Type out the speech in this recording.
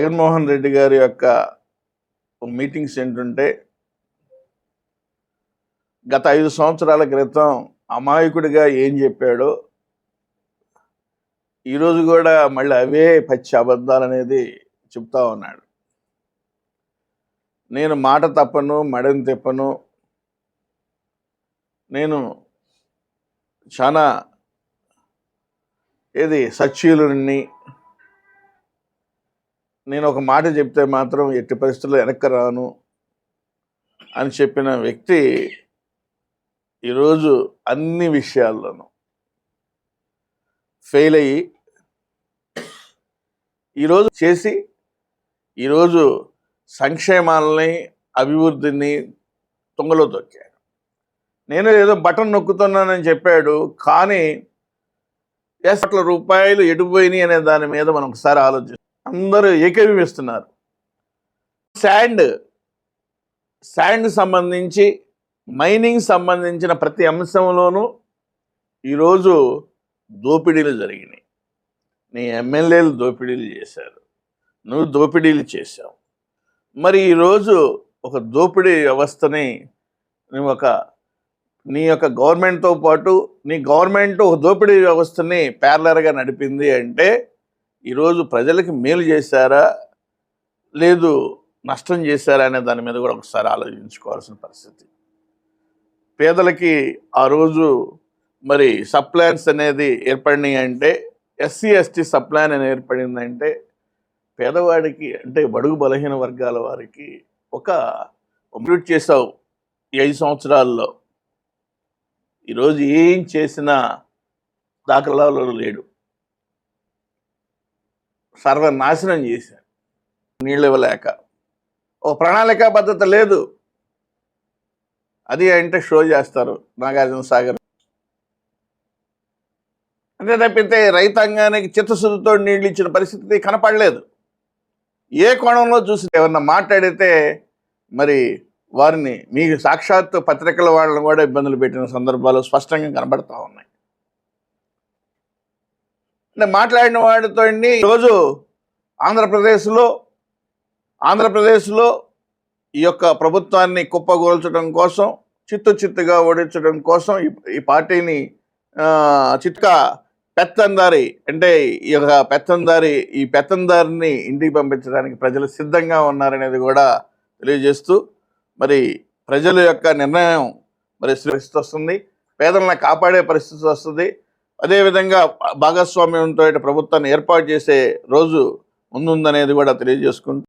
జగన్మోహన్ రెడ్డి గారి యొక్క మీటింగ్స్ ఏంటంటే గత ఐదు సంవత్సరాల క్రితం అమాయకుడిగా ఏం చెప్పాడో ఈరోజు కూడా మళ్ళీ అవే పచ్చి అబద్ధాలు అనేది చెప్తా ఉన్నాడు. నేను మాట తప్పను మడని తిప్పను. నేను చాలా ఏది సచ్చీలుని నేను ఒక మాట చెప్తే మాత్రం ఎట్టి పరిస్థితుల్లో వెనక్కి రాను అని చెప్పిన వ్యక్తి ఈరోజు అన్ని విషయాల్లోనూ ఫెయిల్ అయ్యి ఈరోజు చేసి ఈరోజు సంక్షేమాలని అభివృద్ధిని తొంగలో తొక్కాడు. నేను ఏదో బటన్ నొక్కుతున్నానని చెప్పాడు కానీ ఎస్ రూపాయలు ఎడిపోయినాయి అనే దాని మీద మనం ఒకసారి ఆలోచిస్తాం. అందరూ ఏకీభవిస్తున్నారు శాండ్ శాండ్ సంబంధించి మైనింగ్ సంబంధించిన ప్రతి అంశంలోనూ ఈరోజు దోపిడీలు జరిగినాయి. నీ ఎమ్మెల్యేలు దోపిడీలు చేశారు. నువ్వు దోపిడీలు చేశావు. మరి ఈరోజు ఒక దోపిడీ వ్యవస్థని నువ్వు ఒక నీ యొక్క గవర్నమెంట్తో పాటు నీ గవర్నమెంట్ ఒక దోపిడీ వ్యవస్థని ప్యారలర్గా నడిపింది అంటే ఈరోజు ప్రజలకి మేలు చేశారా? లేదు నష్టం చేశారా అనే దాని మీద కూడా ఒకసారి ఆలోచించుకోవాల్సిన పరిస్థితి. పేదలకి ఆ రోజు మరి సప్లాన్స్ అనేది ఏర్పడినాయి అంటే ఎస్సీ ఎస్టీ సప్లాన్ అని ఏర్పడిందంటే పేదవాడికి అంటే బడుగు బలహీన వర్గాల వారికి ఒక కంప్లీట్ చేసావు ఈ ఐదు సంవత్సరాల్లో. ఈరోజు ఏం చేసినా దాఖలాలు లేడు. సర్వనాశనం చేశారు నీళ్ళు ఇవ్వలేక. ఓ ప్రణాళిక పద్ధతి లేదు. అది అంటే షో చేస్తారు నాగార్జున సాగర్. అంతే తప్పితే రైతాంగానికి చిత్తశుద్ధితో నీళ్ళు ఇచ్చిన పరిస్థితి కనపడలేదు. ఏ కోణంలో చూసి ఏమన్నా మాట్లాడితే మరి వారిని మీకు సాక్షాత్తు పత్రికల వాళ్ళని కూడా ఇబ్బందులు పెట్టిన సందర్భాలు స్పష్టంగా కనబడతా ఉన్నాయి. మాట్లాడిన వాడితో ఈరోజు ఆంధ్రప్రదేశ్లో ఆంధ్రప్రదేశ్లో ఈ యొక్క ప్రభుత్వాన్ని కుప్పగోల్చడం కోసం చిత్తు చిత్తుగా ఓడించడం కోసం ఈ- పార్టీని చిట్కా పెత్తందారి అంటే ఈ యొక్క పెత్తందారి ఈ పెత్తందారిని ఇంటికి పంపించడానికి ప్రజలు సిద్ధంగా ఉన్నారనేది కూడా తెలియజేస్తూ మరి ప్రజల యొక్క నిర్ణయం మరి పరిస్థితి వస్తుంది పేదలను కాపాడే పరిస్థితి వస్తుంది. అదేవిధంగా భాగస్వామ్యంతో ఇటు ప్రభుత్వాన్ని ఏర్పాటు చేసే రోజు ముందుందనేది కూడా తెలియజేసుకుంటూ